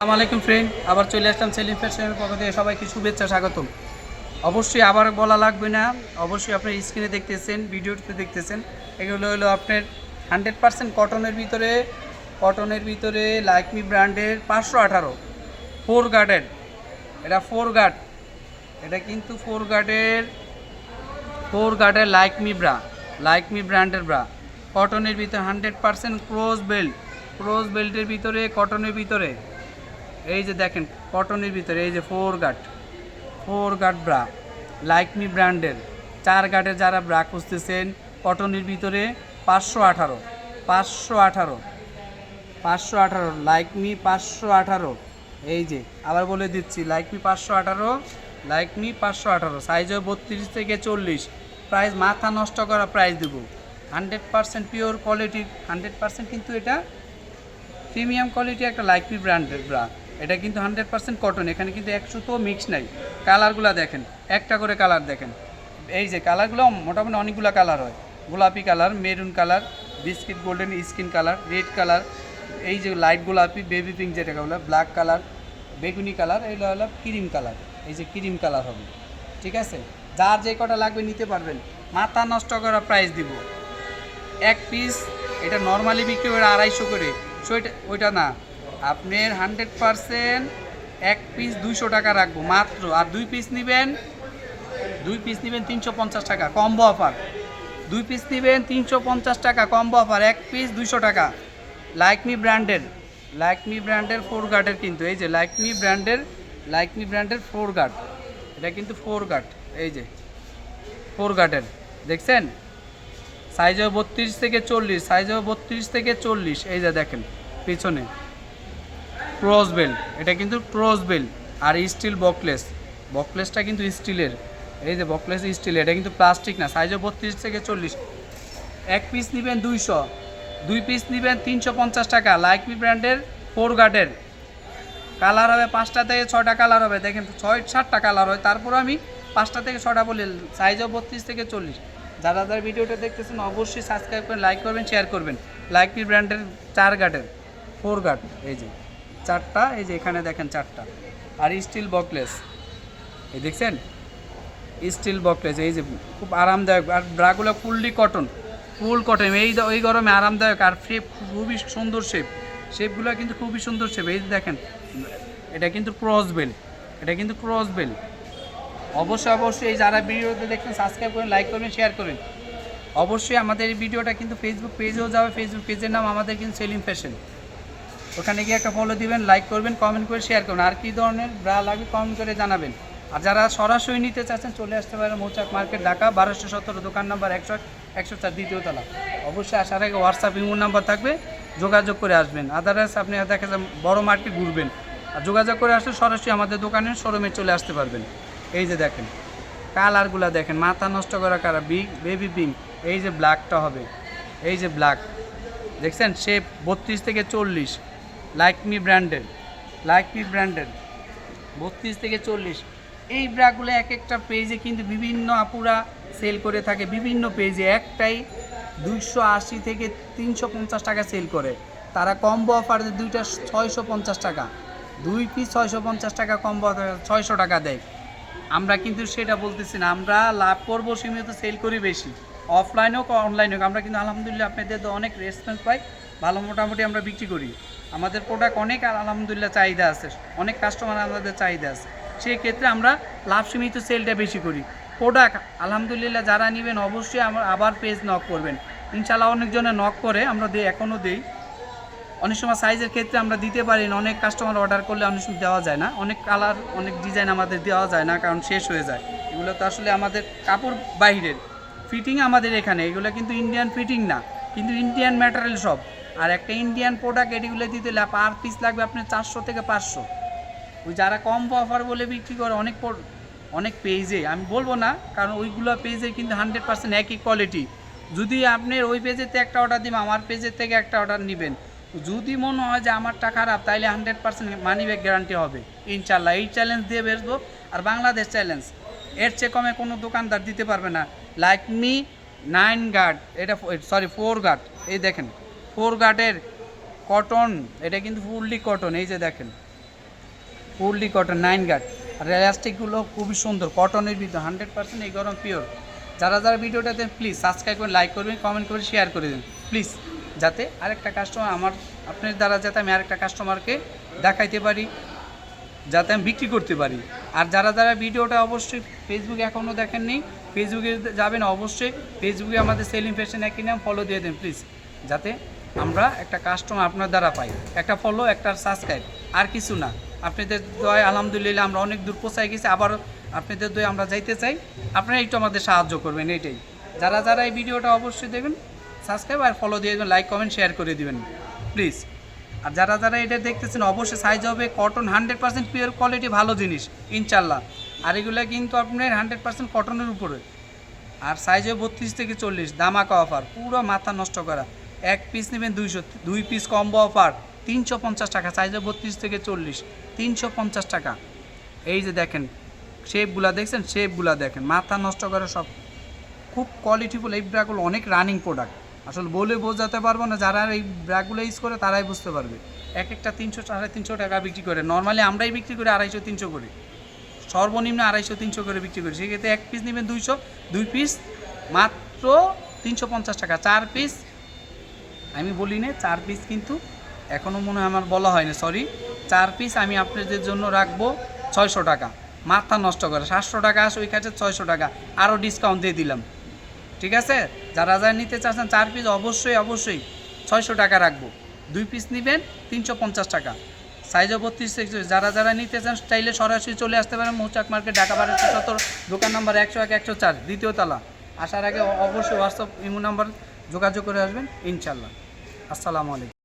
আসসালামু আলাইকুম ফ্রেন্ড আবার চলে আসলাম সেলিম ফ্যাশনের পক্ষ থেকে সবাইকে শুভেচ্ছা, স্বাগতম। অবশ্যই আবার বলা লাগবে না, অবশ্যই আপনার স্ক্রিনে দেখতেছেন ভিডিওতে দেখতেছেন, এগুলো হলো আপনার হান্ড্রেড পার্সেন্ট কটনের ভিতরে কটনের ভিতরে লাইকমি ব্র্যান্ডের পাঁচশো আঠারো ফোর গার্ডের এটা ফোর গার্ড এটা কিন্তু ফোর গার্ডের ফোর গার্ডের like me bra, like me ব্র্যান্ডের ব্রা। কটনের ভিতরে hundred percent cross belt cross বেল্টের ভিতরে কটনের ভিতরে। এই যে দেখেন কটনের ভিতরে এই যে four guard four guard bra like me ব্র্যান্ডের চার গার্ডের যারা ব্রা খুঁজতেছেন কটনের ভিতরে পাঁচশো আঠারো পাঁচশো আঠারো পাঁচশো আঠারো লাইকমি পাঁচশো আঠারো। এই যে, আবার বলে দিচ্ছি লাইকমি পাঁচশো আঠারো লাইকমি পাঁচশো আঠারো। সাইজও বত্রিশ থেকে চল্লিশ। প্রাইস মাথা নষ্ট করা প্রাইস দেবো। Hundred percent pure quality hundred percent কিন্তু এটা প্রিমিয়াম কোয়ালিটি একটা লাইকমি ব্র্যান্ডের ব্রা এটা কিন্তু হান্ড্রেড পার্সেন্ট কটন এখানে কিন্তু একশো তো মিক্স নাই। কালারগুলো দেখেন, একটা করে কালার দেখেন। এই যে কালারগুলো মোটামুটি অনেকগুলো কালার হয়। গোলাপি colour, maroon colour, biscuit golden skin colour, red colour, এই যে লাইট গোলাপি, বেবি পিঙ্ক যেটাকে বলে, ব্ল্যাক কালার, বেগুনি কালার এইগুলো হলো ক্রিম কালার। এই যে ক্রিম কালার হবে। ঠিক আছে? যার যে কটা লাগবে নিতে পারবেন। মাথা নষ্ট করা প্রাইস দিব। এক পিস এটা নর্মালি বিক্রি করে আড়াইশো করে। সো ওইটা না। আপনার হান্ড্রেড পারসেন্ট এক পিস দুইশো টাকা রাখব, মাত্র। আর দুই পিস নেবেন, দুই পিস নেবেন তিনশো পঞ্চাশ টাকা কম্বো অফার দুই পিস নেবেন তিনশো পঞ্চাশ টাকা কম্বো অফার এক পিস দুইশো টাকা। লাইকমি ব্র্যান্ডের লাইকমি ব্র্যান্ডের ফোর গার্ডের কিন্তু, এই যে লাইকমি ব্র্যান্ডের লাইকমি ব্র্যান্ডের ফোর গার্ড এটা কিন্তু ফোর গার্ড এই যে ফোর গার্ডের দেখছেন? সাইজও বত্রিশ থেকে চল্লিশ সাইজ সাইজও বত্রিশ থেকে চল্লিশ, এই যে দেখেন, পিছনে। Cross belt. এটা কিন্তু ক্রস বেল্ট আর স্টিল বকলেস। বকলেসটা কিন্তু স্টিলের। এই যে বকলেস স্টিল, এটা কিন্তু প্লাস্টিক না সাইজও বত্রিশ থেকে চল্লিশ। এক পিস নেবেন দুইশো। দুই পিস নেবেন তিনশো পঞ্চাশ টাকা। লাইকমি ব্র্যান্ডের ফোর গার্ডের কালার হবে পাঁচটা থেকে ছয়টা কালার হবে। দেখেন, ছয় সাতটা কালার হয়। তারপর আমি পাঁচটা থেকে ছটা বলি। সাইজও বত্রিশ থেকে চল্লিশ। যারা যারা ভিডিওটা দেখতেছেন, অবশ্যই সাবস্ক্রাইব করে লাইক করবেন শেয়ার করবেন। লাইকমি ব্র্যান্ডের চার গার্ডের ফোর গার্ড এই যে। চারটা, এই যে এখানে দেখেন চারটা। আর স্টিল বকলেস এই দেখছেন? স্টিল বকলেস এই যে খুব আরামদায়ক। আর ব্রাগুলো ফুললি কটন ফুল কটন এই এই গরমে আরামদায়ক আর শেপ খুবই সুন্দর শেপ শেপগুলো কিন্তু খুবই সুন্দর শেপ এই দেখেন, এটা কিন্তু ক্রস বেল এটা কিন্তু ক্রস বেল অবশ্যই অবশ্যই এই যারা ভিডিওতে দেখছেন সাবস্ক্রাইব করেন লাইক করবেন শেয়ার করবেন অবশ্যই আমাদের এই ভিডিওটা কিন্তু ফেসবুক পেজেও যাবে। ফেসবুক পেজের নাম আমাদের কিন্তু সেলিম ফ্যাশন ওখানে গিয়ে একটা ফলো দিবেন লাইক করবেন কমেন্ট করে শেয়ার করবেন। আর কী ধরনের ব্রা লাগবে কমেন্ট করে জানাবেন। আর যারা সরাসরি নিতে চাচ্ছেন, চলে আসতে পারেন মৌচাক মার্কেট, ঢাকা, বারোশো সতেরো, দোকান নাম্বার একশো একশো চার, দ্বিতীয় তলা। অবশ্যই আসার আগে হোয়াটসঅ্যাপ ইমো নাম্বার থাকবে। যোগাযোগ করে আসবেন। আদারওয়াইজ আপনি দেখা যায় বড় মার্কেট ঘুরবেন। আর যোগাযোগ করে আসলে সরাসরি আমাদের দোকানের শোরুমে চলে আসতে পারবেন। এই যে দেখেন কালারগুলো দেখেন, মাথা নষ্ট করা কারা? বিগ বেবি পিঙ্ক এই যে ব্ল্যাকটা হবে। এই যে ব্ল্যাক দেখছেন? শেপ বত্রিশ থেকে চল্লিশ। লাইকমি ব্র্যান্ডের লাইকমি ব্র্যান্ডের বত্রিশ থেকে চল্লিশ। এই ব্রাগুলো এক একটা পেজে কিন্তু বিভিন্ন আপুরা সেল করে থাকে, বিভিন্ন পেজে একটাই দুইশো আশি থেকে তিনশো পঞ্চাশ টাকা সেল করে। তারা কম্বো অফার দেয় দুইটা ছয়শো পঞ্চাশ টাকা। দুই পিস ছয়শো পঞ্চাশ টাকা কম্বো ছয়শো টাকা দেয়। আমরা কিন্তু সেটা বলতেছি না, আমরা লাভ করব সীমিত সেল করি বেশি। অফলাইন হোক অনলাইন হোক, আমরা কিন্তু আলহামদুলিল্লাহ আপনাদের তো অনেক রেসপন্স পাই। ভালো মোটামুটি আমরা বিক্রি করি। আমাদের প্রোডাক্ট অনেক আর আলহামদুলিল্লাহ চাহিদা আছে। অনেক কাস্টমার আমাদের চাহিদা আছে। সেই ক্ষেত্রে আমরা লাভ সীমিত সেলটা বেশি করি। প্রোডাক্ট আলহামদুলিল্লাহ যারা নেবেন অবশ্যই আমরা আবার পেজ নক করবেন। ইনশাল্লাহ অনেকজনে নক করে আমরা দিই এখনও দিই। অনেক সময় সাইজের ক্ষেত্রে আমরা দিতে পারি না। অনেক কাস্টমার অর্ডার করলে অনেক সময় দেওয়া যায় না। অনেক কালার অনেক ডিজাইন আমাদের দেওয়া যায় না কারণ শেষ হয়ে যায়। এগুলো তো আসলে আমাদের কাপড় বাইরের ফিটিং আমাদের এখানে, এগুলো কিন্তু ইন্ডিয়ান ফিটিং না, কিন্তু ইন্ডিয়ান ম্যাটেরিয়াল সব আর একটা ইন্ডিয়ান প্রোডাক্ট এটিগুলো দিতে পার পিস লাগবে আপনার চারশো থেকে পাঁচশো। ওই যারা কম অফার বলে বিক্রি করে, অনেক অনেক পেজে আমি বলব না, কারণ ওইগুলো পেজে কিন্তু হান্ড্রেড পার্সেন্ট একই কোয়ালিটি যদি আপনার ওই পেজেতে একটা অর্ডার দিবেন, আমার পেজের থেকে একটা অর্ডার নেবেন, যদি মনে হয় যে আমারটা খারাপ, তাইলে hundred percent money back guarantee হবে ইনশাল্লাহ এই চ্যালেঞ্জ দিয়ে বেসবো আর বাংলাদেশ চ্যালেঞ্জ এর চেয়ে কমে কোনো দোকানদার দিতে পারবে না। লাইক মি নাইন গার্ড এটা সরি ফোর গার্ড এই দেখেন ফোর গার্ডের কটন এটা কিন্তু ফুললি কটন এই যে দেখেন। ফুললি কটন নাইন গার্ড আর এলাস্টিকগুলো খুবই সুন্দর কটনের ভিতর হান্ড্রেড পার্সেন্ট এই গরম পিওর যারা যারা ভিডিওটা দেন প্লিজ সাবস্ক্রাইব করে লাইক করবেন কমেন্ট করে শেয়ার করে দিন। প্লিজ যাতে আরেকটা কাস্টমার আমার আপনার দ্বারা যাতে আমি আরেকটা কাস্টমারকে দেখাইতে পারি। যাতে আমি বিক্রি করতে পারি। আর যারা যারা ভিডিওটা অবশ্যই ফেসবুকে এখনও দেখেননি ফেসবুকে যাবেন অবশ্যই। ফেসবুকে আমাদের সেলিং ফ্যাশন একই নাম ফলো দিয়ে দেন প্লিজ যাতে আমরা একটা কাস্টমার আপনার দ্বারা পাই। একটা ফলো একটা সাবস্ক্রাইব আর কিছু না। আপনাদের দয় আলহামদুলিল্লাহ আমরা অনেক দূর পৌঁছাই গেছি, আবার আপনাদের দয় আমরা যাইতে চাই। আপনারা একটু আমাদের সাহায্য করবেন এটাই যারা যারা এই ভিডিওটা অবশ্যই দেখবেন সাবস্ক্রাইব আর ফলো দিয়ে দেবেন লাইক কমেন্ট শেয়ার করে দেবেন। প্লিজ আর যারা যারা এটা দেখতেছেন, অবশ্যই সাইজ হবে cotton hundred percent pure quality ভালো জিনিস ইনশাল্লাহ আর এগুলো কিন্তু আপনার হান্ড্রেড পার্সেন্ট কটনের উপরে। আর সাইজ হবে বত্রিশ থেকে চল্লিশ, দামাকা অফার পুরো মাথা নষ্ট করা। এক পিস নেবেন দুইশো, দুই পিস কম্বো অফার তিনশো পঞ্চাশ টাকা সাইজ হবে বত্রিশ থেকে চল্লিশ, তিনশো পঞ্চাশ টাকা। এই যে দেখেন শেপগুলা দেখছেন? শেপগুলা দেখেন, মাথা নষ্ট করা সব। খুব কোয়ালিটিফুল এই ব্র্যাকগুলো অনেক রানিং প্রোডাক্ট আসলে বলে বোঝাতে পারব না, যারা এই ব্র্যাকগুলো ইউজ করে তারাই বুঝতে পারবে। এক একটা তিনশো, সাড়ে তিনশো টাকা বিক্রি করে। নর্মালি আমরাই বিক্রি করি আড়াইশো, তিনশো করে। সর্বনিম্ন আড়াইশো, তিনশো করে বিক্রি করি। সেক্ষেত্রে এক পিস নেবেন দুইশো, দুই পিস মাত্র তিনশো পঞ্চাশ টাকা। চার পিস আমি বলি না, চার পিস কিন্তু এখনও মনে হয় আমার বলা হয়নি সরি চার পিস আমি আপনাদের জন্য রাখব ছয়শো টাকা। মাথা নষ্ট করে। সাতশো টাকা আসে, ওই কাছে ছয়শো টাকা। আরও ডিসকাউন্ট দিয়ে দিলাম। ঠিক আছে? যারা যারা নিতে চাচ্ছেন, চার পিস অবশ্যই অবশ্যই ছয়শো টাকা রাখব। দুই পিস নেবেন, তিনশো পঞ্চাশ টাকা। সাইজ বত্রিশ যারা যারা নিতে চান স্টাইলে সরাসরি চলে আসতে পারেন মৌচাক মার্কেট, ঢাকা বারোশো সত্তর, দোকান নাম্বার একশো এক, একশো চার, দ্বিতীয় তলা। আসার আগে অবশ্যই হোয়াটসঅ্যাপ ইমো নাম্বার যোগাযোগ করে আসবেন ইনশাল্লাহ আসসালামু আলাইকুম।